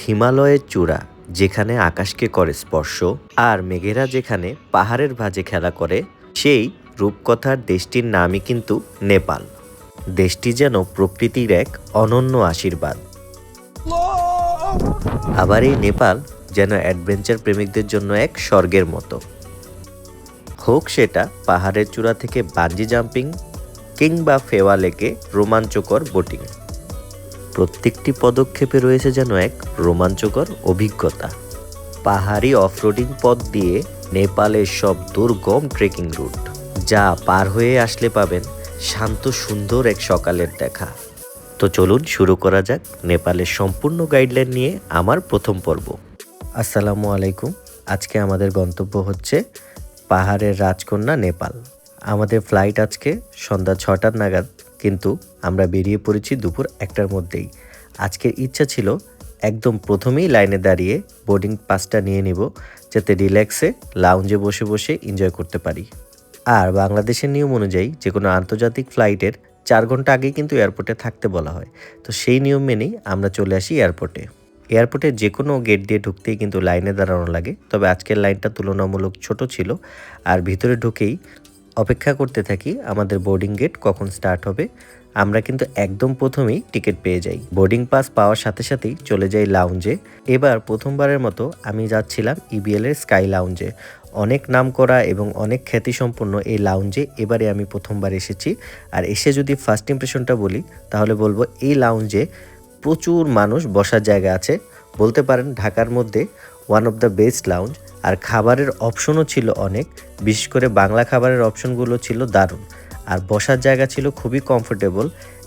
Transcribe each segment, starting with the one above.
হিমালয়ের চূড়া, যেখানে আকাশকে করে স্পর্শ, আর মেঘেরা যেখানে পাহাড়ের ভাঁজে খেলা করে, সেই রূপকথার দেশটির নামই কিন্তু নেপাল। দেশটি যেন প্রকৃতির এক অনন্য আশীর্বাদ। আবার এই নেপাল যেন অ্যাডভেঞ্চার প্রেমিকদের জন্য এক স্বর্গের মতো। হোক সেটা পাহাড়ের চূড়া থেকে বাঞ্জি জাম্পিং কিংবা ফেওয়া লেকে রোমাঞ্চকর বোটিং। প্রত্যেকটি পদক্ষেপে রয়েছে যেন এক রোমাঞ্চকর অভিজ্ঞতা। পাহাড়ি অফরোডিং পথ দিয়ে নেপালের সব দুর্গম ট্রেকিং রুট। যা পার হয়ে আসলে পাবেন শান্ত, সুন্দর এক সকালের দেখা। তো চলুন শুরু করা যাক নেপালের সম্পূর্ণ গাইডলাইন নিয়ে আমার প্রথম পর্ব। আসসালামু আলাইকুম। আজকে আমাদের গন্তব্য হচ্ছে পাহাড়ের রাজকন্যা নেপাল। আমাদের ফ্লাইট আজকে সন্ধ্যা ছটার নাগাদ কিন্তু আমরা বেরিয়ে পড়েছি দুপুর একটার মধ্যেই। আজকের ইচ্ছা ছিল একদম প্রথমেই লাইনে দাঁড়িয়ে বোর্ডিং পাসটা নিয়ে নিব, যাতে রিল্যাক্সে লাউঞ্জে বসে বসে এনজয় করতে পারি। আর বাংলাদেশের নিয়ম অনুযায়ী যে কোনো আন্তর্জাতিক ফ্লাইটের চার ঘণ্টা আগেই কিন্তু এয়ারপোর্টে থাকতে বলা হয়। তো সেই নিয়ম মেনেই আমরা চলে আসি এয়ারপোর্টে। এয়ারপোর্টে যে কোনো গেট দিয়ে ঢুকতেই কিন্তু লাইনে দাঁড়ানো লাগে, তবে আজকের লাইনটা তুলনামূলক ছোট ছিল, আর ভিতরে ঢুকেই অপেক্ষা করতে থাকি আমাদের বোর্ডিং গেট কখন স্টার্ট হবে। আমরা কিন্তু একদম প্রথমেই টিকিট পেয়ে যাই। বোর্ডিং পাস পাওয়ার সাথে সাথেই চলে যাই লাউঞ্জে এবার প্রথমবারের মতো আমি যাচ্ছিলাম ইবিএল এর স্কাই লাউঞ্জে অনেক নাম করা এবং অনেক খ্যাতিসম্পন্ন এই লাউঞ্জে এবারে আমি প্রথমবার এসেছি। আর এসে যদি ফার্স্ট ইমপ্রেশনটা বলি, তাহলে বলব এই লাউঞ্জে প্রচুর মানুষ বসার জায়গা আছে। বলতে পারেন ঢাকার মধ্যে one of the best lounge আর খাবারের অপশনও ছিল অনেক। বিশেষ করে বাংলা খাবারের অপশনগুলো ছিল দারুণ। আর বসার জায়গা ছিল খুবই কমফোর্টেবল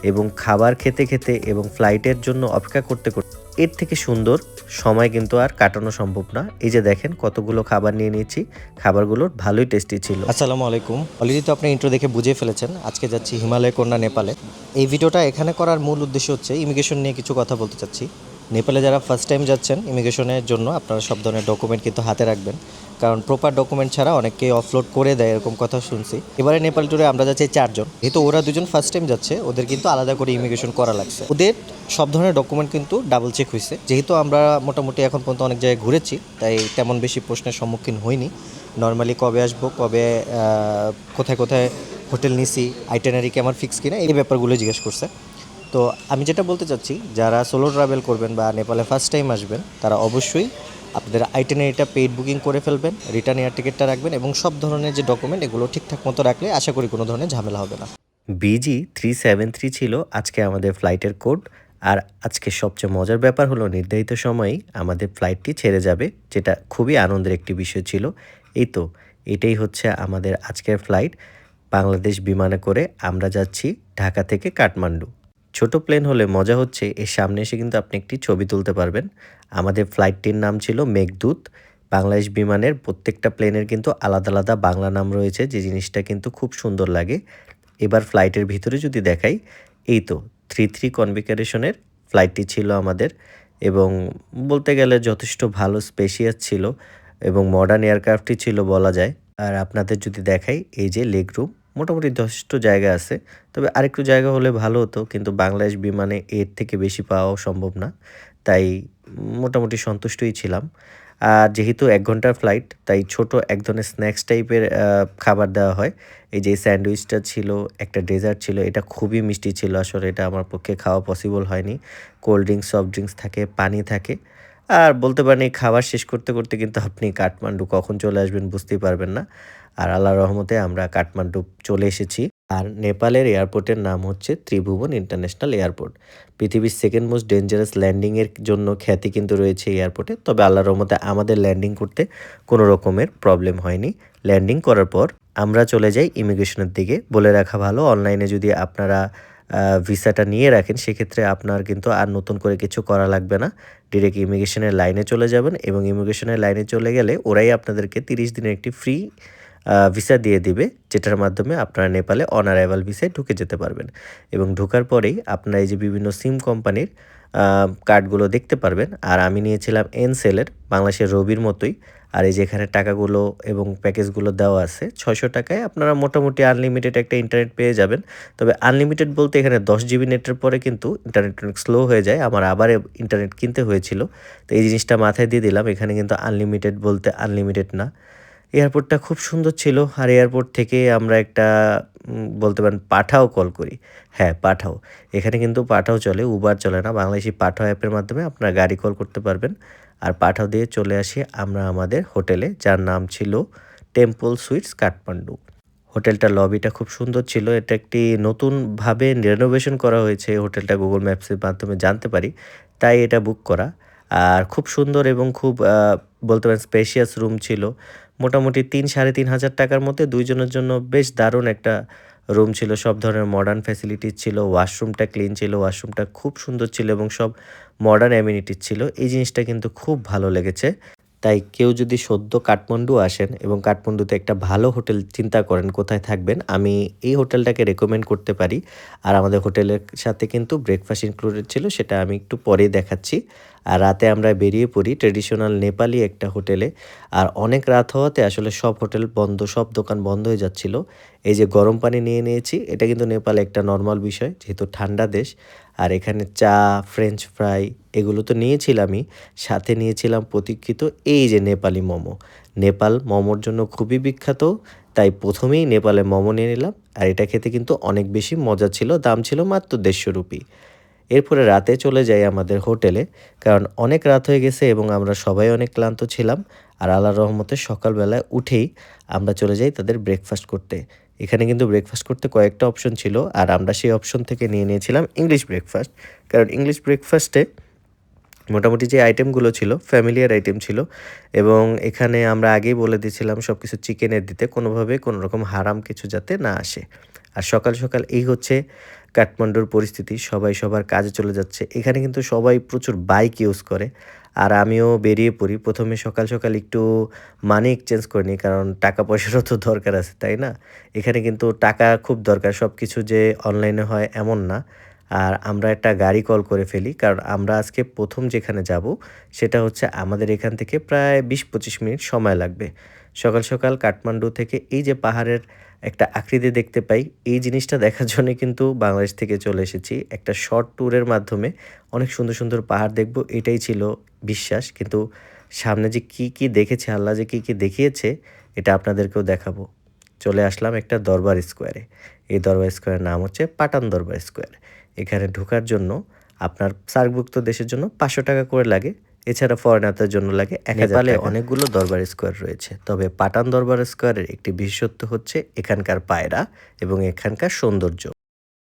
এবং খাবার খেতে খেতে এবং ফ্লাইটের জন্য অপেক্ষা করতে করতে এর থেকে সুন্দর, সময় কিন্তু আর কাটানো সম্ভব না। এই যে দেখেন কতগুলো খাবার নিয়ে নিয়েছি খাবারগুলোর ভালোই টেস্টি ছিল। আসসালামু আলাইকুম। অলরেডি তো আপনি ইন্ট্রো দেখে বুঝে ফেলেছেন, আজকে যাচ্ছি হিমালয় কন্যা নেপালে। এই ভিডিওটা এখানে করার মূল উদ্দেশ্য হচ্ছে ইমিগ্রেশন নিয়ে কিছু কথা বলতে চাচ্ছি। নেপালে যারা ফার্স্ট টাইম যাচ্ছেন ইমিগ্রেশনের জন্য আপনারা সব ধরনের ডকুমেন্ট কিন্তু হাতে রাখবেন। কারণ প্রপার ডকুমেন্ট ছাড়া অনেককে অফলোড করে দেয় এরকম কথা শুনছি। এবারে নেপাল ট্যুরে আমরা যাচ্ছি চারজন। যেহেতু ওরা দুজন ফার্স্ট টাইম যাচ্ছে, ওদের কিন্তু আলাদা করে ইমিগ্রেশন করা লাগছে। ওদের সব ধরনের ডকুমেন্ট কিন্তু ডাবল চেক হয়েছে। যেহেতু আমরা মোটামুটি এখন পর্যন্ত অনেক জায়গায় ঘুরেছি, তাই তেমন বেশি প্রশ্নের সম্মুখীন হইনি। নর্মালি কবে আসব, কবে কোথায় কোথায় হোটেল নিছি আইটেনারি কি আমার ফিক্স কিনা, এই ব্যাপারগুলো জিজ্ঞেস করছে। তো আমি যেটা বলতে চাচ্ছি, যারা সোলো ট্রাভেল করবেন বা নেপালে ফার্স্ট টাইম আসবেন, তারা অবশ্যই আপনাদের আইটেনারিটা পেইড বুকিং করে ফেলবেন রিটার্ন এয়ার টিকিটটা রাখবেন এবং সব ধরনের যে ডকুমেন্ট এগুলো ঠিকঠাক মতো রাখলে আশা করি কোনো ধরনের ঝামেলা হবে না। বিজি থ্রি সেভেন থ্রি ছিল আজকে আমাদের ফ্লাইটের কোড আর আজকে সবচেয়ে মজার ব্যাপার হলো, নির্ধারিত সময়েই আমাদের ফ্লাইটটি ছেড়ে যাবে, যেটা খুবই আনন্দের একটি বিষয় ছিল। এই তো, এটাই হচ্ছে আমাদের আজকের ফ্লাইট বাংলাদেশ বিমানে করে আমরা যাচ্ছি ঢাকা থেকে কাঠমান্ডু। ছোট প্লেন হলে মজা হচ্ছে এর সামনে এসে কিন্তু আপনি একটি ছবি তুলতে পারবেন। আমাদের ফ্লাইটটির নাম ছিল মেঘদূত। বাংলাদেশ বিমানের প্রত্যেকটা প্লেনের কিন্তু আলাদা আলাদা বাংলা নাম রয়েছে, যে জিনিসটা কিন্তু খুব সুন্দর লাগে। এবার ফ্লাইটের ভিতরে যদি দেখাই, এই তো থ্রি থ্রি কনভিকারেশনের ফ্লাইটটি ছিল আমাদের এবং বলতে গেলে যথেষ্ট ভালো স্পেশিয়াস ছিল এবং মডার্ন এয়ারক্রাফটই ছিল বলা যায়। আর আপনাদের যদি দেখাই, এই যে লেগ রুম মোটামুটি যথেষ্ট জায়গা আছে। তবে আরেকটু জায়গা হলে ভালো হতো, কিন্তু বাংলাদেশ বিমানে এর থেকে বেশি পাওয়াও সম্ভব না। তাই মোটামুটি সন্তুষ্টই ছিলাম। আর যেহেতু এক ঘণ্টার ফ্লাইট তাই ছোট এক ধরনের স্ন্যাক্স টাইপের খাবার দেওয়া হয়। এই যে স্যান্ডউইচটা ছিল, একটা ডেজার্ট ছিল, এটা খুবই মিষ্টি ছিল আসলে, এটা আমার পক্ষে খাওয়া পসিবল হয়নি। কোল্ড ড্রিঙ্কস সফট ড্রিঙ্কস থাকে, পানি থাকে। আর বলতে পারেন এই খাবার শেষ করতে করতে কিন্তু আপনি কাঠমান্ডু কখন চলে আসবেন বুঝতেই পারবেন না। আর আল্লাহ রহমতে আমরা কাঠমান্ডু চলে এসেছি। আর নেপালের এয়ারপোর্টের নাম হচ্ছে ত্রিভুবন ইন্টারন্যাশনাল এয়ারপোর্ট। পৃথিবীর সেকেন্ড মোস্ট ডেঞ্জারাস ল্যান্ডিংয়ের জন্য খ্যাতি কিন্তু রয়েছে এয়ারপোর্টে। তবে আল্লাহ রহমতে আমাদের ল্যান্ডিং করতে কোনো রকমের প্রবলেম হয়নি। ল্যান্ডিং করার পর আমরা চলে যাই ইমিগ্রেশনের দিকে। বলে রাখা ভালো অনলাইনে যদি আপনারা ভিসাটা নিয়ে রাখেন, সেক্ষেত্রে আপনার কিন্তু আর নতুন করে কিছু করা লাগবে না। ডিরেক্ট ইমিগ্রেশনের লাইনে চলে যাবেন এবং ইমিগ্রেশনের লাইনে চলে গেলে ওরাই আপনাদেরকে তিরিশ দিনের একটি ফ্রি ভিসা দিয়ে দিবে, যেটার মাধ্যমে আপনারা নেপালে অন অ্যারাইভাল ভিসায় ঢুকে যেতে পারবেন। এবং ঢোকার পরেই আপনারা এই যে বিভিন্ন সিম কোম্পানির কার্ডগুলো দেখতে পারবেন। আর আমি নিয়েছিলাম এন সেলের বাংলাদেশের রবির মতোই। আর এই যে এখানে টাকাগুলো এবং প্যাকেজগুলো দেওয়া আছে, ছয়শো টাকায় আপনারা মোটামুটি আনলিমিটেড একটা ইন্টারনেট পেয়ে যাবেন। তবে আনলিমিটেড বলতে এখানে দশ জিবি নেটের পরে কিন্তু ইন্টারনেট অনেক স্লো হয়ে যায়। আমার আবার ইন্টারনেট কিনতে হয়েছিল। তো এই জিনিসটা মাথায় দিয়ে দিলাম। এখানে কিন্তু আনলিমিটেড বলতে আনলিমিটেড না। এয়ারপোর্টটা খুব সুন্দর ছিল আর এয়ারপোর্ট থেকে আমরা একটা বলতে পারেন পাঠাও কল করি। হ্যাঁ পাঠাও। এখানে কিন্তু পাঠাও চলে, উবার চলে না। বাংলাদেশি পাঠাও অ্যাপের মাধ্যমে আপনারা গাড়ি কল করতে পারবেন। আর পাঠাও দিয়ে চলে আসি আমরা আমাদের হোটেলে, যার নাম ছিল টেম্পল সুইটস কাঠমান্ডু। হোটেলটার লবিটা খুব সুন্দর ছিল। এটা একটি নতুনভাবে রেনোভেশন করা হয়েছে। হোটেলটা গুগল ম্যাপসের মাধ্যমে জানতে পারি। তাই এটা বুক করা। আর খুব সুন্দর এবং খুব বলতে পারেন স্পেশিয়াস রুম ছিল। মোটামুটি তিন, সাড়ে তিন হাজার টাকার মধ্যে দুইজনের জন্য বেশ দারুণ একটা রুম ছিল। সব ধরনের মডার্ন ফ্যাসিলিটিস ছিল ওয়াশরুমটা ক্লিন ছিল ওয়াশরুমটা খুব সুন্দর ছিল এবং সব মডার্ন অ্যামিনিটিস ছিল। এই জিনিসটা কিন্তু খুব ভালো লেগেছে। তাই কেউ যদি সদ্য কাঠমান্ডু আসেন এবং কাঠমান্ডুতে একটা ভালো হোটেল চিন্তা করেন কোথায় থাকবেন, আমি এই হোটেলটাকে রেকমেন্ড করতে পারি। আর আমাদের হোটেলের সাথে কিন্তু ব্রেকফাস্ট ইনক্লুডেড ছিল, সেটা আমি একটু পরে দেখাচ্ছি। আর রাতে আমরা বেরিয়ে পড়ি ট্রেডিশনাল নেপালি একটা হোটেলে। আর অনেক রাত হওয়াতে আসলে সব হোটেল বন্ধ, সব দোকান বন্ধ হয়ে যাচ্ছিল। এই যে গরম পানি নিয়ে নিয়েছি, এটা কিন্তু নেপালে একটা নর্মাল বিষয়, যেহেতু ঠান্ডা দেশ। আর এখানে চা ফ্রেঞ্চ ফ্রাই এগুলো তো নিয়েছিলামই, সাথে নিয়েছিলাম প্রতীক্ষিত এই যে নেপালি মোমো। নেপাল মোমোর জন্য খুবই বিখ্যাত, তাই প্রথমেই নেপালে মোমো নিয়ে নিলাম। আর এটা খেতে কিন্তু অনেক বেশি মজা ছিল, দাম ছিল মাত্র দেড়শো রুপি। এরপরে রাতে চলে যাই আমাদের হোটেলে, কারণ অনেক রাত হয়ে গেছে এবং আমরা সবাই অনেক ক্লান্ত ছিলাম। আর আল্লাহ রহমতে সকালবেলায় উঠেই আমরা চলে যাই তাদের ব্রেকফাস্ট করতে। এখানে কিন্তু ব্রেকফাস্ট করতে কয়েকটা অপশন ছিল, আর আমরা সেই অপশন থেকে নিয়ে নিয়েছিলাম ইংলিশ ব্রেকফাস্ট কারণ ইংলিশ ব্রেকফাস্টে মোটামুটি যে আইটেমগুলো ছিল ফ্যামিলিয়ার আইটেম ছিল, এবং এখানে আমরা আগেই বলে দিয়েছিলাম সব কিছু চিকেনের দিতে, কোনোভাবে কোনো রকম হারাম কিছু যাতে না আসে। আর সকাল সকাল এই হচ্ছে কাঠমান্ডুর পরিস্থিতি, সবাই সবার কাজে চলে যাচ্ছে। এখানে কিন্তু সবাই প্রচুর বাইক ইউজ করে। আর আমিও বেরিয়ে পড়ি। প্রথমে সকাল সকাল একটু মানি এক্সচেঞ্জ করে নিই, কারণ টাকা পয়সারও তো দরকার আছে, তাই না? এখানে কিন্তু টাকা খুব দরকার। সব কিছু যে অনলাইনে হয় এমন না। আর আমরা একটা গাড়ি কল করে ফেলি, কারণ আমরা আজকে প্রথম যেখানে যাব, সেটা হচ্ছে আমাদের এখান থেকে প্রায় বিশ পঁচিশ মিনিট সময় লাগবে। সকাল সকাল কাঠমান্ডু থেকে এই যে পাহাড়ের একটা আকৃতি দেখতে পাই। এই জিনিসটা দেখার জন্য কিন্তু বাংলাদেশ থেকে চলে এসেছি একটা শর্ট ট্যুরের মাধ্যমে। অনেক সুন্দর সুন্দর পাহাড় দেখব, এটাই ছিল বিশ্বাস। কিন্তু সামনে যে কি কি দেখেছে, আল্লাহ যে কি কি দেখিয়েছে, এটা আপনাদেরকেও দেখাবো। চলে আসলাম একটা দরবার স্কোয়ারে এই দরবার স্কোয়ারের নাম হচ্ছে পাটান দরবার স্কোয়ার এখানে ঢোকার জন্য আপনার সার্কভুক্ত দেশের জন্য পাঁচশো টাকা করে লাগে। এছাড়া ফরেনারদের জন্য লাগে এক নেপালে অনেকগুলো দরবার স্কোয়ার রয়েছে। তবে পাটান দরবার স্কোয়ারের একটি বিশেষত্ব হচ্ছে এখানকার পায়রা এবং এখানকার সৌন্দর্য।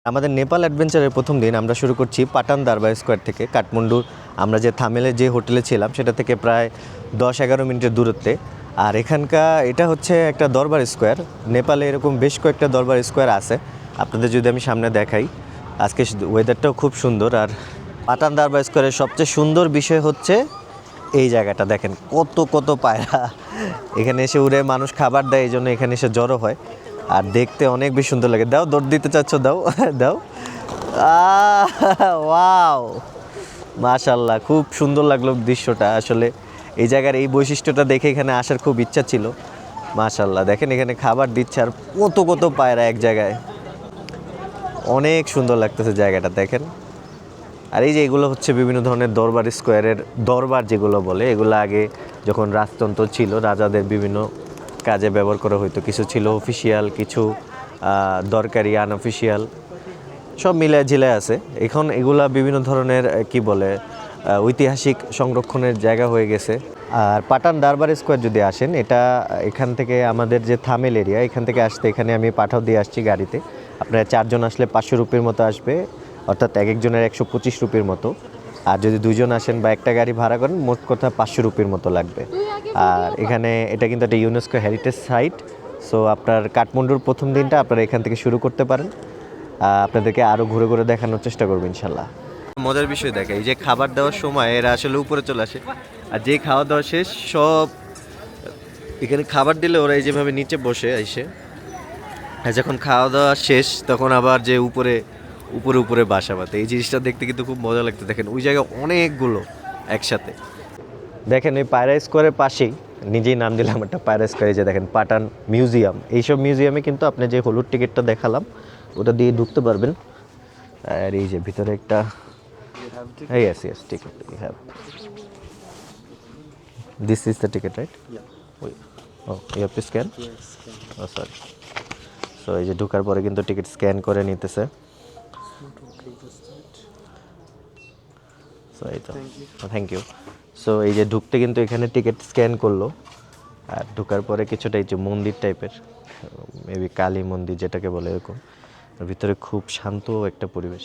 আমাদের নেপাল অ্যাডভেঞ্চারের প্রথম দিন আমরা শুরু করছি পাটান দারবার স্কোয়ার থেকে কাঠমান্ডুর আমরা যে থামেলে যে হোটেলে ছিলাম সেটা থেকে প্রায় দশ এগারো মিনিটের দূরত্বে। আর এখানকার এটা হচ্ছে একটা দরবার স্কোয়ার নেপালে এরকম বেশ কয়েকটা দরবার স্কোয়ার আছে। আপনাদের যদি আমি সামনে দেখাই আজকে ওয়েদারটাও খুব সুন্দর। আর পাটান দারবার স্কোয়ারের সবচেয়ে সুন্দর বিষয় হচ্ছে এই জায়গাটা। দেখেন কত কত পায়রা। এখানে এসে উড়ে মানুষ খাবার দেয়, এই জন্য এখানে এসে জড়ো হয়। আর দেখতে অনেক বেশি সুন্দর লাগে। দাও, দৌড় দিতে চাচ্ছ, দাও দাও। ওয়াও। মাশাল্লাহ, খুব সুন্দর লাগল দৃশ্যটা। আসলে এই জায়গার এই বৈশিষ্ট্যটা দেখে এখানে আসার খুব ইচ্ছা ছিল। মাশাল্লাহ, দেখেন এখানে খাবার দিচ্ছে আর কত কত পায়রা এক জায়গায়। অনেক সুন্দর লাগতেছে জায়গাটা, দেখেন। আর এই যে এগুলো হচ্ছে বিভিন্ন ধরনের দরবার স্কোয়ারের দরবার যেগুলো বলে, এগুলো আগে যখন রাজতন্ত্র ছিল, রাজাদের বিভিন্ন কাজে ব্যবহার করা হতো কিছু ছিল অফিসিয়াল কিছু দরকারি আনঅফিসিয়াল সব মিলে ঝিলে আছে। এখন এগুলা বিভিন্ন ধরনের কি বলে ঐতিহাসিক সংরক্ষণের জায়গা হয়ে গেছে। আর পাটান দারবার স্কোয়ার যদি আসেন, এটা এখান থেকে আমাদের যে থামেল এরিয়া এখান থেকে আসতে এখানে আমি পাঠাও দিয়ে আসছি গাড়িতে। আপনারা চারজন আসলে পাঁচশো রুপির মতো আসবে। অর্থাৎ এক একজনের একশো পঁচিশ রুপির মতো। আর যদি দুজন আসেন বা একটা গাড়ি ভাড়া করেন মোট কথা পাঁচশো রুপির মতো লাগবে। আর এখানে এটা কিন্তু একটা ইউনেস্কো হেরিটেজ সাইট সো আপনার কাঠমান্ডুর প্রথম দিনটা আপনারা এখান থেকে শুরু করতে পারেন। আপনাদেরকে আরও ঘুরে ঘুরে দেখানোর চেষ্টা করব ইনশাল্লাহ। মজার বিষয় দেখে এই যে খাবার দেওয়ার সময় এরা আসলে উপরে চলে আসে আর যে খাওয়া দাওয়া শেষ সব এখানে খাবার দিলে ওরা এই যেভাবে নিচে বসে এসে। আর যখন খাওয়া দাওয়া শেষ তখন আবার যে উপরে উপরে উপরে বাসা বাঁধে। এই জিনিসটা দেখতে কিন্তু খুব মজা লাগতো। দেখেন ওই জায়গায় অনেকগুলো একসাথে। দেখেন এই পায়রা স্কোয়ারের পাশেই নিজেই নাম দিলাম একটা পায়রা স্কোয়ারে যে দেখেন পাটান মিউজিয়াম। এইসব মিউজিয়ামে কিন্তু আপনি যে হলুদ টিকিটটা দেখালাম ওটা দিয়ে ঢুকতে পারবেন। আর এই যে ভিতরে একটা yes yes ticket have this is the ticket right oh to scan oh sorry so এই যে ঢোকার পরে কিন্তু টিকিট স্ক্যান করে নিতেছে। সো এই তো। থ্যাংক ইউ সো এই যে ঢুকতে কিন্তু এখানে টিকিট স্ক্যান করল। আর ঢুকার পরে কিছুটা এই যে মন্দির টাইপের মেবি কালী মন্দির যেটাকে বলে এরকম ভিতরে খুব শান্ত একটা পরিবেশ।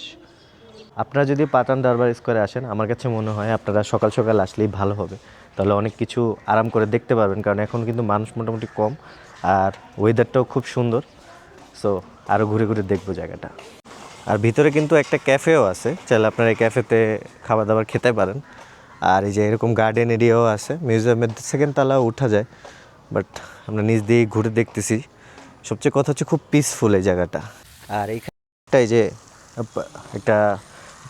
আপনারা যদি পাতান দরবার স্কোয়ারে আসেন আমার কাছে মনে হয় আপনারা সকাল সকাল আসলেই ভালো হবে। তাহলে অনেক কিছু আরাম করে দেখতে পারবেন কারণ এখন কিন্তু মানুষ মোটামুটি কম আর ওয়েদারটাও খুব সুন্দর। সো আরও ঘুরে ঘুরে দেখব জায়গাটা। আর ভিতরে কিন্তু একটা ক্যাফেও আছে। চাইলে আপনারা এই ক্যাফেতে খাবার দাবার খেতে পারেন। আর এই যে এরকম গার্ডেন এরিয়াও আছে। মিউজিয়ামের সেকেন্ড তালাও উঠা যায়। বাট আমরা নিচ দিয়ে ঘুরে দেখতেছি। সবচেয়ে কথা হচ্ছে খুব পিসফুল এই জায়গাটা। আর এইখানটা এই যে একটা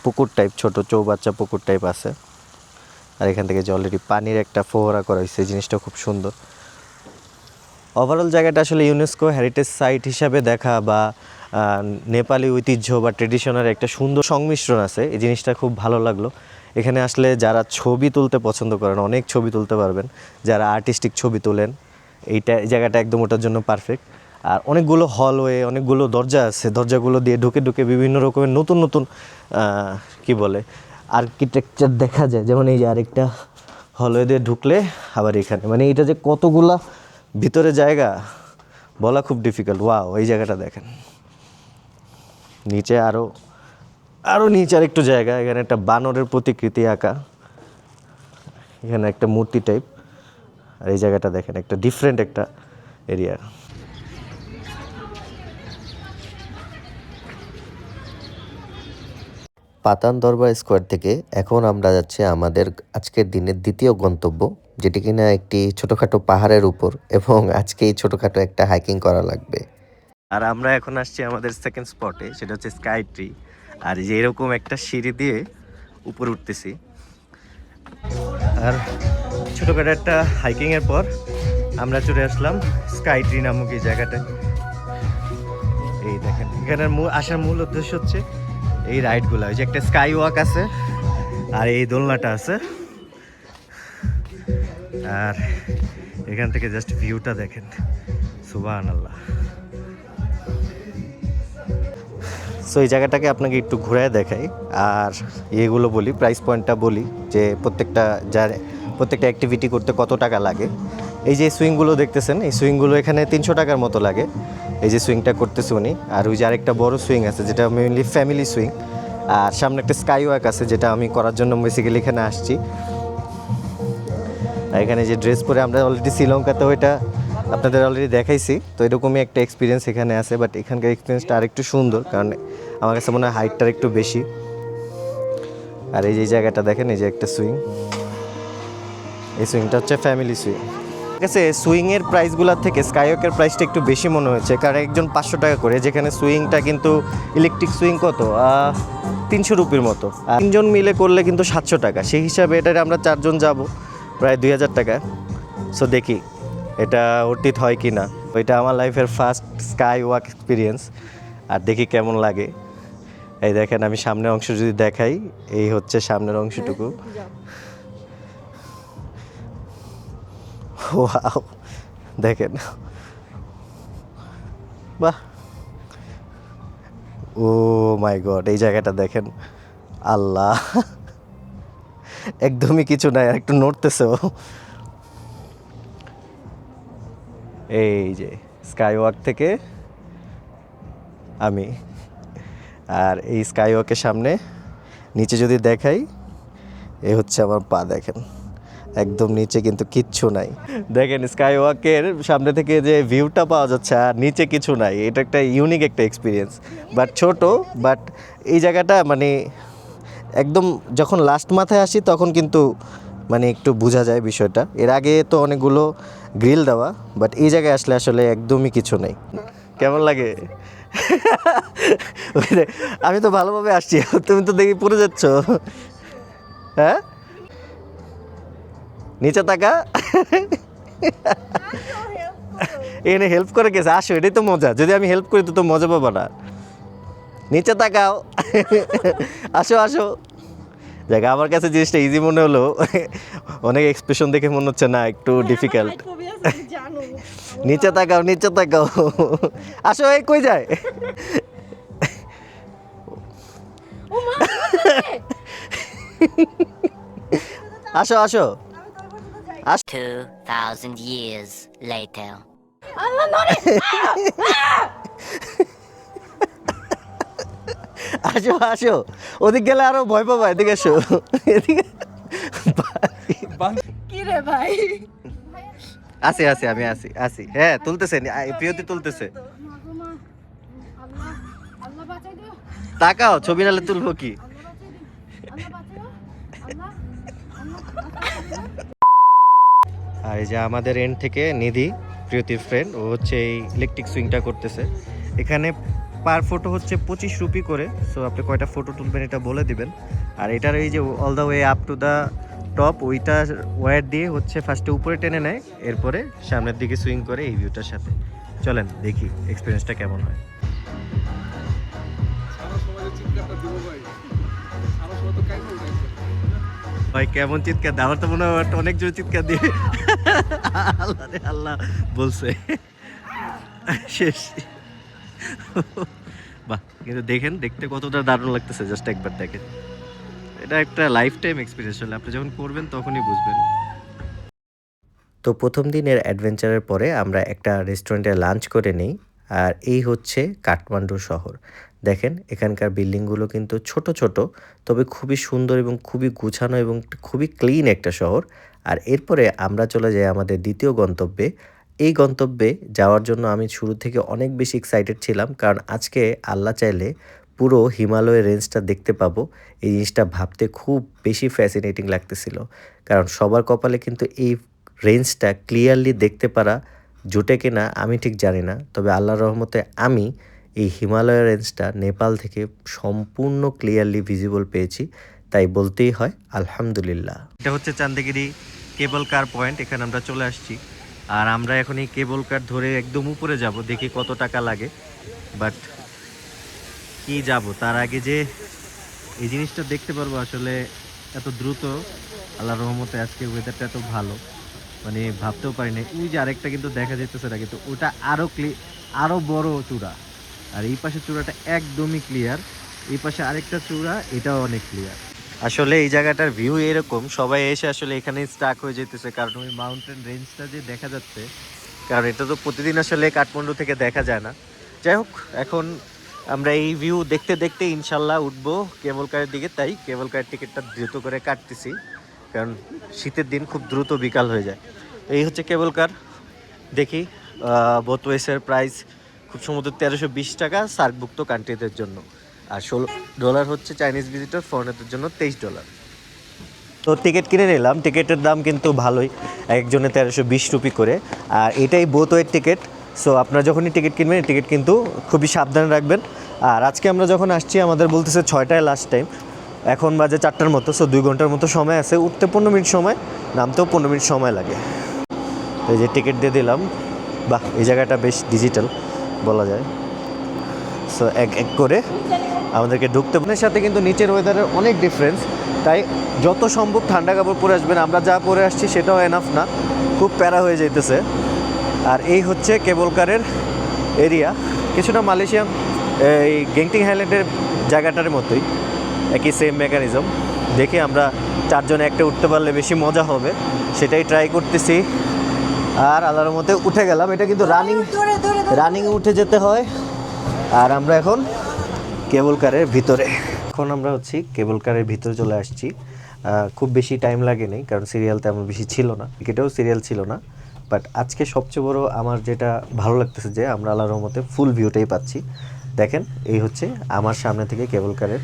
পুকুর টাইপ ছোট চৌবাচ্চা পুকুর টাইপ আছে। আর এখান থেকে যে অলরেডি পানির একটা ফোয়ারা করা হয়েছে, এই জিনিসটা খুব সুন্দর। ওভারঅল জায়গাটা আসলে ইউনেস্কো হেরিটেজ সাইট হিসাবে দেখা বা নেপালি ঐতিহ্য বা ট্রেডিশনের একটা সুন্দর সংমিশ্রণ আছে। এই জিনিসটা খুব ভালো লাগল। এখানে আসলে যারা ছবি তুলতে পছন্দ করেন, অনেক ছবি তুলতে পারবেন। যারা আর্টিস্টিক ছবি তোলেন, এইটা, এই জায়গাটা একদম ওটার জন্য পারফেক্ট আর অনেকগুলো হলওয়ে অনেকগুলো দরজা আছে। দরজাগুলো দিয়ে ঢুকে ঢুকে বিভিন্ন রকমের নতুন নতুন কি বলে আর্কিটেকচার দেখা যায়। যেমন এই যে আরেকটা হলওয়ে দিয়ে ঢুকলে আবার এখানে। মানে এটা যে কতগুলা ভিতরে জায়গা, বলা খুব ডিফিকাল্ট ওয়াও এই জায়গাটা দেখেন। নিচে আরও আরও নিচে আর একটু জায়গা, এখানে একটা বানরের প্রতিকৃতি আঁকা, এখানে একটা মূর্তি টাইপ আর এই জায়গাটা দেখেন, একটা ডিফারেন্ট একটা এরিয়া পাতান দরবার স্কোয়ার থেকে এখন আমরা যাচ্ছি আমাদের আজকের দিনের দ্বিতীয় গন্তব্য, যেটি কিনা একটি ছোটোখাটো পাহাড়ের উপর, এবং আজকে এই ছোটোখাটো একটা হাইকিং করা লাগবে। আর আমরা এখন আসছি আমাদের সেকেন্ড স্পটে সেটা হচ্ছে স্কাই ট্রি আর যে এরকম একটা সিঁড়ি দিয়ে উপরে উঠতেছি। আর ছোটোখাটো একটা হাইকিংয়ের পর আমরা চলে আসলাম স্কাই ট্রি নামক এই জায়গাটায়। এই দেখেন, এখানের মূল, আসার মূল উদ্দেশ্য হচ্ছে এই রাইডগুলো। ওই যে একটা স্কাই ওয়াক আছে, আর এই দোলনাটা আছে। আর এখান থেকে জাস্ট ভিউটা দেখেন। সুবাহ আল্লাহ সো এই জায়গাটাকে আপনাকে একটু ঘুরে দেখাই। আর ইয়েগুলো বলি প্রাইস পয়েন্টটা বলি, যে প্রত্যেকটা যার, প্রত্যেকটা অ্যাক্টিভিটি করতে কত টাকা লাগে। এই যে সুইংগুলো দেখতেছেন, এই সুইংগুলো এখানে তিনশো টাকার মতো লাগে। এই যে সুইংটা করতেছে উনি। আর ওই যে আরেকটা বড় সুইং আছে, যেটা মেইনলি ফ্যামিলি সুইং আর সামনে একটা স্কাই ওয়াক আছে, যেটা আমি করার জন্য বেসিক্যালি এখানে আসছি। এখানে যে ড্রেস পরে আমরা অলরেডি শ্রীলঙ্কাতেও ওইটা আপনাদের অলরেডি দেখাইছি, তো এরকমই একটা এক্সপিরিয়েন্স এখানে আছে বাট এখানকার এক্সপিরিয়েন্সটা আরেকটু সুন্দর, কারণ আমার কাছে মনে হয় হাইটটার একটু বেশি। আর এই যে জায়গাটা দেখেন, এই যে একটা সুইং এই সুইংটা হচ্ছে ফ্যামিলি সুইং ঠিক আছে সুইংয়ের প্রাইসগুলোর থেকে স্কাইওয়াকের প্রাইসটা একটু বেশি মনে হচ্ছে, কারণ একজন পাঁচশো টাকা করে, যেখানে সুইংটা কিন্তু ইলেকট্রিক সুইং কত? তিনশো রুপির মতো। আর তিনজন মিলে করলে কিন্তু সাতশো টাকা। সেই হিসাবে এটার আমরা চারজন যাব, প্রায় দুই হাজার টাকা। সো দেখি। এটা অতীত হয় কি না ওইটা আমার লাইফের ফার্স্ট স্কাই ওয়াক এক্সপিরিয়েন্স আর দেখি কেমন লাগে। এই দেখেন, আমি সামনের অংশ যদি দেখাই, এই হচ্ছে সামনের অংশটুকু। ওয়াও দেখেন। বাহ! ও মাই গড, এই জায়গাটা দেখেন। আল্লাহ! একদমই কিছু নাই একটু নড়তেছেও এই যে স্কাই ওয়াক থেকে আমি। আর এই স্কাই ওয়াকের সামনে, নিচে যদি দেখাই, এ হচ্ছে আমার পা দেখেন। একদম নিচে কিন্তু কিচ্ছু নাই। দেখেন স্কাই ওয়াকের সামনে থেকে যে ভিউটা পাওয়া যাচ্ছে, আর নিচে কিছু নাই। এটা একটা ইউনিক একটা এক্সপিরিয়েন্স বাট ছোট বাট এই জায়গাটা মানে একদম যখন লাস্ট মাথায় আসি, তখন কিন্তু মানে একটু বোঝা যায় বিষয়টা। এর আগে তো অনেকগুলো গ্রিল দেওয়া বাট এই জায়গায় আসলে আসলে একদমই কিছু নেই। কেমন লাগে? আমি তো ভালোভাবে আসছি, তুমি তো দেখি পড়ে যাচ্ছ। হ্যাঁ? নিচে তাকা। এখানে হেল্প করে গেছে, আসো, এটাই তো মজা। যদি আমি হেল্প করি তো মজা পাবো না। নিচে তাকাও। আসো আসো। জায়গা আমার কাছে জিনিসটা ইজি মনে হলো। অনেক এক্সপ্রেশন দেখে মনে হচ্ছে না একটু ডিফিকাল্ট নিচে তাকাও নিচে তাকাও। আসো এই কই যায়? আসো আসো। 2,000 years later. আসো আসো। ওদিক গেলে আরও ভয় পাবা এদিকে আসো এদিকে কি রে ভাই? আসি আসি আমি আসি আসি। হ্যাঁ তুলতেছে প্রিয়তি তুলতেছে। তাকাও ছবি নালে তুলবো কি? আর এই যে আমাদের এন্ড থেকে নিধি প্রিয়তির ফ্রেন্ড ও হচ্ছে এই ইলেকট্রিক সুইংটা করতেছে। এখানে পার ফটো হচ্ছে পঁচিশ রুপি করে। সো আপনি কয়টা ফটো তুলবেন এটা বলে দিবেন। আর এটার এই যে all the way up to the top ওইটা ওয়্যার দিয়ে হচ্ছে ফার্স্টে উপরে টেনে নেয়, এরপরে সামনের দিকে সুইং করে এই ভিউটার সাথে। চলেন, দেখি এক্সপিরিয়েন্সটা কেমন হয়। ভাই, কেমন চিৎকার? আমার তো মনে হয় অনেক জোরে চিৎকার দিয়ে। আল্লাহ আল্লাহ, বলছে। শেষ। বাহ, কিন্তু দেখেন, দেখতে কতটা দারুণ লাগতেছে জাস্ট একবার দেখেন। এটা একটা লাইফ টাইম এক্সপিরিয়েন্স হলে আপনি যখন করবেন তখনই বুঝবেন। তো প্রথম দিনের অ্যাডভেঞ্চারের পরে আমরা একটা রেস্টুরেন্টে লাঞ্চ করে নিই, আর এই হচ্ছে কাঠমান্ডু শহর। দেখেন, এখানকার বিল্ডিংগুলো কিন্তু ছোট ছোট, তবে খুবই সুন্দর এবং খুবই গুছানো এবং খুবই ক্লিন একটা শহর। আর এরপরে আমরা চলে যাই আমাদের দ্বিতীয় গন্তব্যে এই গন্তব্যে যাওয়ার জন্য আমি শুরু থেকে অনেক বেশি এক্সাইটেড ছিলাম, কারণ আজকে আল্লাহ চাইলে পুরো হিমালয়ের রেঞ্জটা দেখতে পাবো। এই জিনিসটা ভাবতে খুব বেশি ফ্যাসিনেটিং লাগতেছিল, কারণ সবার কপালে কিন্তু এই রেঞ্জটা ক্লিয়ারলি দেখতে পারা জুটে কিনা আমি ঠিক জানি না। তবে আল্লাহর রহমতে আমি এই হিমালয় রেঞ্জটা নেপাল থেকে সম্পূর্ণ ক্লিয়ারলি ভিজিবল পেয়েছি, তাই বলতেই হয় আলহামদুলিল্লাহ। এটা হচ্ছে চান্দিগিরি কেবল কার পয়েন্ট, এখানে আমরা চলে আসছি। আর আমরা এখন এই কেবল কার ধরে একদম উপরে যাব, দেখি কত টাকা লাগে। বাট কি যাব? তার আগে যে এই জিনিসটা দেখতে পারব আসলে এত দ্রুত। আল্লাহ রহমতে আজকে ওয়েদারটা এত ভালো। মানে ভাবতেও পারি না ওই যে আরেকটা কিন্তু দেখা যেতেছে না, কিন্তু ওটা আরও ক্লি আরও বড় চূড়া। আর এই পাশে চূড়াটা একদমই ক্লিয়ার এই পাশে আরেকটা চূড়া, এটাও অনেক ক্লিয়ার আসলে এই জায়গাটার ভিউ এরকম। সবাই এসে আসলে এখানে স্টাক হয়ে যেতেছে, কারণ ওই মাউন্টেন রেঞ্জটা যে দেখা যাচ্ছে, কারণ এটা তো প্রতিদিন আসলে কাঠমান্ডু থেকে দেখা যায় না। যাই হোক, এখন আমরা এই ভিউ দেখতে দেখতে ইনশাল্লাহ উঠবো কেবল কারের দিকে। তাই কেবল কারের টিকিটটা দ্রুত করে কাটতেছি, কারণ শীতের দিন খুব দ্রুত বিকাল হয়ে যায়। এই হচ্ছে কেবল কার দেখি বোথ ওয়েসের প্রাইস খুব সম্ভবত তেরোশো টাকা সার্কভুক্ত কান্ট্রিদের জন্য। আর ষোলো ডলার হচ্ছে চাইনিজ ভিজিটর ফরেনারদের জন্য তেইশ ডলার। তো টিকিট কিনে নিলাম। টিকিটের দাম কিন্তু ভালোই, একজনে তেরোশো বিশ রুপি করে। আর এটাই বোথ টিকিট সো আপনারা যখনই টিকিট কিনবেন টিকিট কিন্তু খুবই সাবধানে রাখবেন। আর আজকে আমরা যখন আসছি, আমাদের বলতেছে ছয়টায় লাস্ট টাইম এখন বাজে চারটার মতো সো দুই ঘণ্টার মতো সময় আছে। উঠতে পনেরো মিনিট সময়, নামতেও পনেরো মিনিট সময় লাগে। এই যে টিকিট দিয়ে দিলাম। বাহ, এই জায়গাটা বেশ ডিজিটাল বলা যায়। সো এক এক করে আমাদেরকে ঢুকতে মনের সাথে কিন্তু নিচের ওয়েদারের অনেক ডিফারেন্স তাই যত সম্ভব ঠান্ডা কাপড় পরে আসবেন। আমরা যা পরে আসছি সেটাও এনাফ না। খুব প্যারা হয়ে যাইতেছে। আর এই হচ্ছে কেবল কারের এরিয়া কিছুটা মালয়েশিয়ান এই গেংটিং হাইল্যান্ডের জায়গাটার মতোই। একই সেম মেকানিজম দেখে আমরা চারজনে একটা উঠতে পারলে বেশি মজা হবে। সেটাই ট্রাই করতেছি। আর আল্লাহর মতে উঠে গেলাম। এটা কিন্তু রানিং রানিং উঠে যেতে হয়। আর আমরা এখন কেবল কারের ভিতরে। এখন আমরা হচ্ছি কেবল কারের ভিতরে চলে আসছি। খুব বেশি টাইম লাগেনি কারণ সিরিয়াল তেমন বেশি ছিল না। টিকিটেও সিরিয়াল ছিল না বাট আজকে সবচেয়ে বড় আমার যেটা ভালো লাগতেছে যে আমরা আল্লাহর রহমতে ফুল ভিউটাই পাচ্ছি। দেখেন এই হচ্ছে আমার সামনে থেকে কেবল কারের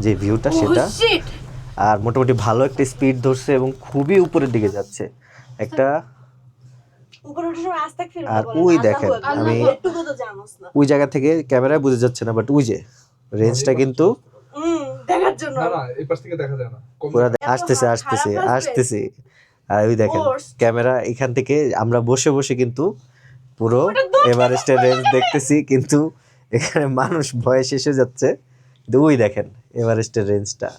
যে ভিউটা সেটা। আর মোটামুটি ভালো একটা স্পিড ধরছে এবং খুবই উপরের দিকে যাচ্ছে। একটা আর ওই দেখেন, আমি- ওই জায়গা থেকে ক্যামেরায় বোঝা যাচ্ছে না বাট ওই যে রেঞ্জটা কিন্তু দেখার জন্য। না না এই পাশ থেকে দেখা যায় না। পুরো আসতেছে আসতেছে? আসতেছে। আর ওই দেখেন ক্যামেরা এখান থেকে আমরা বসে বসে কিন্তু পুরো এভারেস্টের রেঞ্জ দেখতেছি কিন্তু এখানে মানুষ ভয়ে শেষ হয়ে যাচ্ছে। কিন্তু ওই দেখেন এভারেস্টের রেঞ্জটা।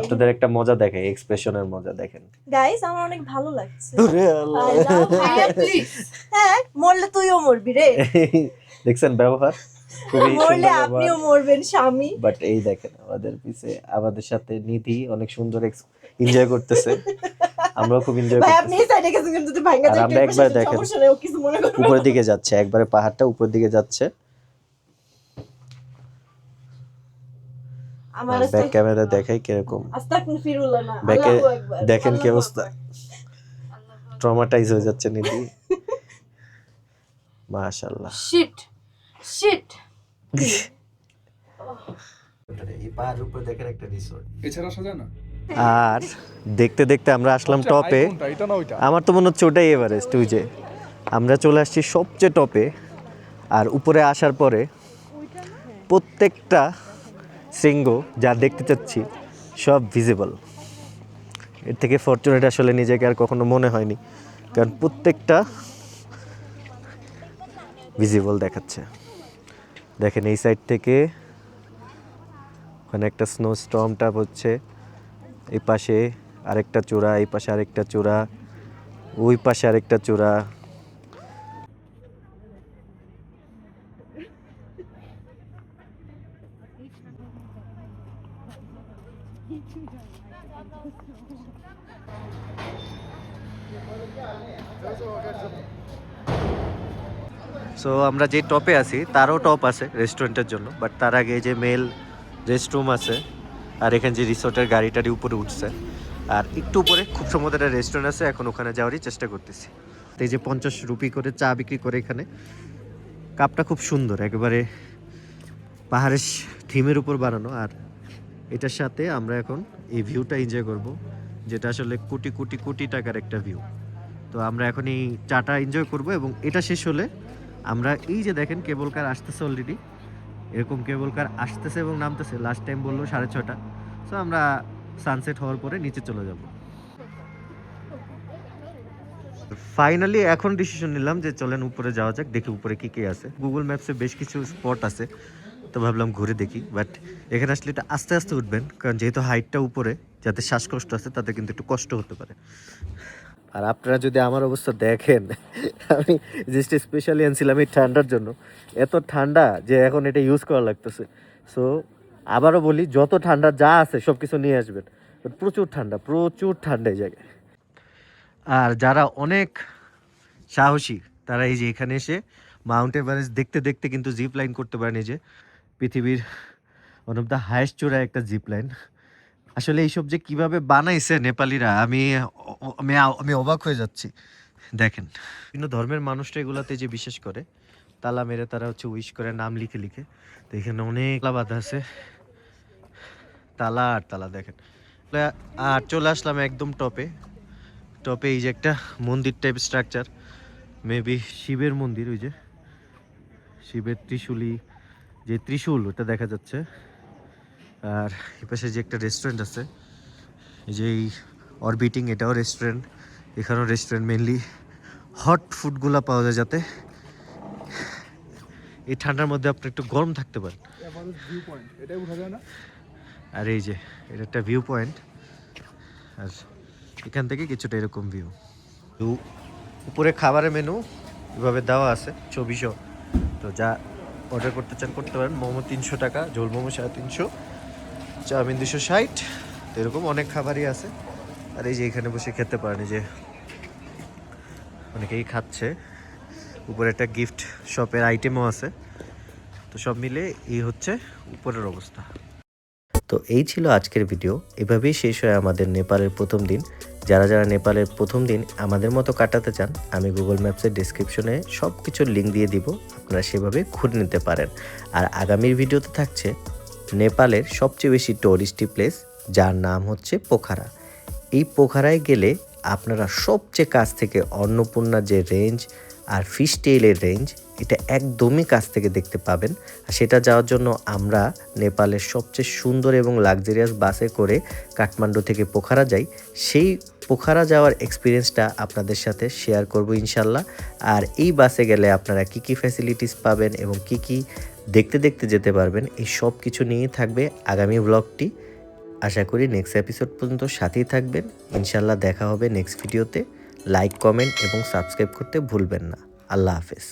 আপনাদের একটা মজা দেখে এক্সপ্রেশনের মজা দেখেন। গাইস আমার অনেক ভালো লাগছে। হ্যাঁ মরলে তুইও মরবি রে। দেখছেন ব্যবহার? খুবই মরলে আপনিও মরবেন স্বামী। বাট এই দেখেন আমাদের পিছে আমাদের সাথে নিধি অনেক সুন্দর এনজয় করতেছে। আমরাও খুব এনজয় করতেছি। আপনি সাইডে গেছেন কিন্তু যদি ভাঙা যায় আমরা একবার দেখেন। উপরের দিকে যাচ্ছে একবারে পাহাড়টা উপরের দিকে যাচ্ছে। আমার ব্যাক ক্যামেরা দেখাই কীরকম। দেখেন কি অবস্থা। ট্রমাটাইজ হয়ে যাচ্ছে নিধি। মাশাআল্লাহ। শিট শিট আর দেখতে দেখতে আমরা আসলাম আচ্ছা, টপে। আমার তো মনে হচ্ছে ওটাই এভারেস্ট ওই যে। আমরা চলে আসছি সবচেয়ে টপে। আর উপরে আসার পরে প্রত্যেকটা শৃঙ্গ যা দেখতে চাচ্ছি সব ভিজিবল এর থেকে ফরচুনেট আসলে নিজেকে আর কখনো মনে হয়নি। কারণ প্রত্যেকটা ভিজিবল দেখাচ্ছে। দেখেন এই সাইড থেকে ওখানে একটা স্নো স্টম টাপ হচ্ছে। এই পাশে আরেকটা চূড়া, এই পাশে আরেকটা চূড়া, ওই পাশে আরেকটা চূড়া। সো আমরা যে টপে আছি, তারও টপ আছে রেস্টুরেন্টের জন্য বাট তার আগে যে মেল রেস্টরুম আছে, আর এখানে যে রিসোর্টের গাড়ি টাড়ি উপরে উঠছে, আর একটু উপরে খুব সম্ভবত একটা রেস্টুরেন্ট আছে, এখন ওখানে যাওয়ারই চেষ্টা করতেছি। তো এই যে পঞ্চাশ রুপি করে চা বিক্রি করে এখানে কাপটা খুব সুন্দর, একেবারে পাহাড়ের থিমের উপর বানানো, আর এটার সাথে আমরা এখন এই ভিউটা এনজয় করব, যেটা আসলে কোটি কোটি কোটি টাকার একটা ভিউ তো আমরা এখন এই চাটা এনজয় করব, এবং এটা শেষ হলে আমরা এই যে দেখেন কেবল কার আসতেছে অলরেডি এরকম কেবল কার আসতেছে এবং নামতেছে। লাস্ট টাইম বলল সাড়ে ছটা সো আমরা সানসেট হওয়ার পরে নিচে চলে যাব। ফাইনালি এখন ডিসিশন নিলাম যে চলেন উপরে যাওয়া যাক, দেখি উপরে কি কি আছে। গুগল ম্যাপসে বেশ কিছু স্পট আছে, তো ভাবলাম ঘুরে দেখি। বাট এখানে আসলে এটা আস্তে আস্তে উঠবেন, কারণ যেহেতু হাইটটা উপরে, যাতে শ্বাসকষ্ট আছে, তাতে কিন্তু একটু কষ্ট হতে পারে। আর আপনারা যদি আমার অবস্থা দেখেন, আমি জাস্ট স্পেশালি আনছিলাম এই ঠান্ডার জন্য। এত ঠান্ডা যে এখন এটা ইউজ করা লাগতেছে। সো আবারও বলি, যত ঠান্ডা যা আছে সব কিছু নিয়ে আসবেন। প্রচুর ঠান্ডা প্রচুর ঠান্ডা এই জায়গায়। আর যারা অনেক সাহসী, তারা এই যে এখানে এসে মাউন্ট এভারেস্ট দেখতে দেখতে কিন্তু জিপ লাইন করতে পারেন এই যে পৃথিবীর ওয়ান অফ দ্য হায়েস্ট চূড়া একটা জিপ লাইন আসলে এইসব যে কীভাবে বানাইছে নেপালিরা, আমি আমি অবাক হয়ে যাচ্ছি। দেখেন। বিভিন্ন ধর্মের মানুষরা এগুলাতে যে বিশেষ করে তালা মেরে তারা হচ্ছে উইশ করে নাম লিখে লিখে। তো এখানে অনেক তালা বাঁধা আছে। তালা আর তালা, দেখেন। আর চলে আসলাম একদম টপে। টপে এই যে একটা মন্দির টাইপ স্ট্রাকচার মেবি শিবের মন্দির, ওই যে। শিবের ত্রিশূলি, যে ত্রিশূল, ওটা দেখা যাচ্ছে। আর এপাশে যে একটা রেস্টুরেন্ট আছে এই যে এই অরবিটিং এটাও রেস্টুরেন্ট এখানেও রেস্টুরেন্ট মেনলি হট ফুডগুলো পাওয়া যায় যাতে এই ঠান্ডার মধ্যে আপনি একটু গরম থাকতে পারেন। ভিউ পয়েন্ট এটাই না? আর এই যে এটা একটা ভিউ পয়েন্ট আর এখান থেকে কিছুটা এরকম ভিউ উপরে খাবারের মেনু এভাবে দেওয়া আছে ছবিশো তো যা অর্ডার করতে চান করতে পারেন। মোমো তিনশো টাকা ঝোল মোমো সাড়ে তিনশো। চাউমিন দুশো ষাট। এরকম অনেক খাবারই আছে। আর এই যে এখানে বসে খেতে পারেন যে অনেকেই খাচ্ছে। উপরে একটা গিফট শপের আইটেমও আছে। তো সব মিলে এই হচ্ছে উপরের অবস্থা। তো এই ছিল আজকের ভিডিও। এভাবেই শেষ হয় আমাদের নেপালের প্রথম দিন। যারা যারা নেপালের প্রথম দিন আমাদের মতো কাটাতে চান, আমি গুগল ম্যাপসের ডিসক্রিপশনে সব কিছুর লিঙ্ক দিয়ে দিব। আপনারা সেভাবে ঘুরে নিতে পারেন। আর আগামীর ভিডিওতে থাকছে নেপালের সবচেয়ে বেশি টুরিস্টি প্লেস যার নাম হচ্ছে পোখারা। এই পোখারায় গেলে আপনারা সবচেয়ে কাছ থেকে অন্নপূর্ণা যে রেঞ্জ আর ফিশ টেইলের রেঞ্জ এটা একদমই কাছ থেকে দেখতে পাবেন। আর সেটা যাওয়ার জন্য আমরা নেপালের সবচেয়ে সুন্দর এবং লাক্সারিয়াস বাসে করে কাঠমান্ডু থেকে পোখারা যাই। সেই পোখারা যাওয়ার এক্সপিরিয়েন্সটা আপনাদের সাথে শেয়ার করব ইনশাল্লাহ। আর এই বাসে গেলে আপনারা কি কি ফ্যাসিলিটিস পাবেন এবং কি কি দেখতে দেখতে যেতে পারবেন। এই সব কিছু নিয়েই থাকবে আগামী ব্লগটি আশা করি নেক্সট এপিসোড পর্যন্ত সাথেই থাকবেন। ইনশাল্লাহ দেখা হবে নেক্সট ভিডিওতে লাইক কমেন্ট এবং সাবস্ক্রাইব করতে ভুলবেন না। আল্লাহ হাফেজ।